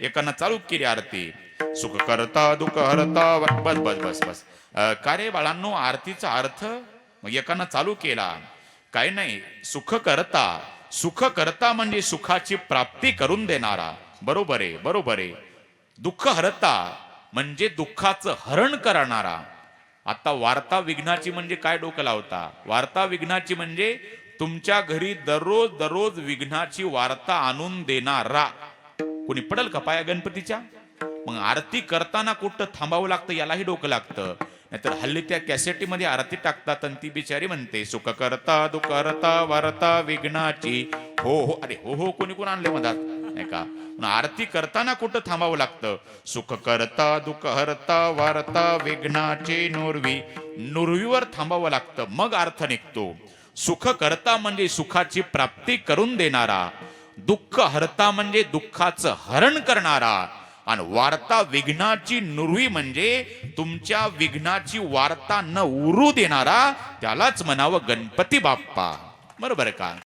एकानं चालू केली आरती. सुख करता दुःख हरता बस बस बस बस. का रे बाळांनो आरतीचा अर्थ मग एकानं चालू केला. काय नाही सुख करता. सुख करता म्हणजे सुखाची प्राप्ती करून देणारा. बरोबर आहे बरोबर आहे. दुःख हरता म्हणजे दुःखाचं हरण करणारा. आता वार्ता विघ्नाची म्हणजे काय डोकं लावता? वार्ता विघ्नाची म्हणजे तुमच्या घरी दररोज दररोज विघ्नाची वार्ता आणून देणारा. कोणी पडल का पाया गणपतीच्या? मग आरती करताना कुठं थांबावं लागतं यालाही डोकं लागतं. नाहीतर हल्ली त्या कॅसेटीमध्ये आरती टाकतात आणि ती बिचारी म्हणते सुख करता दुःख हरता वारता विघ्नाची. हो हो अरे हो हो कोणी कोण आणले मधात? नाही का? आरती करताना कुठं थांबावं लागतं? सुख करता दुःख हरता वारता विघ्नाचे नुरवी. नुरवीवर थांबावं लागतं मग अर्थ निघतो. सुख करता म्हणजे सुखाची प्राप्ती करून देणारा. दुःख हरता म्हणजे दुःखाचं हरण करणारा. आणि वार्ता विघ्नाची नुरवी म्हणजे तुमच्या विघ्नाची वार्ता न उरू देणारा त्यालाच म्हणावं गणपती बाप्पा. बरोबर का?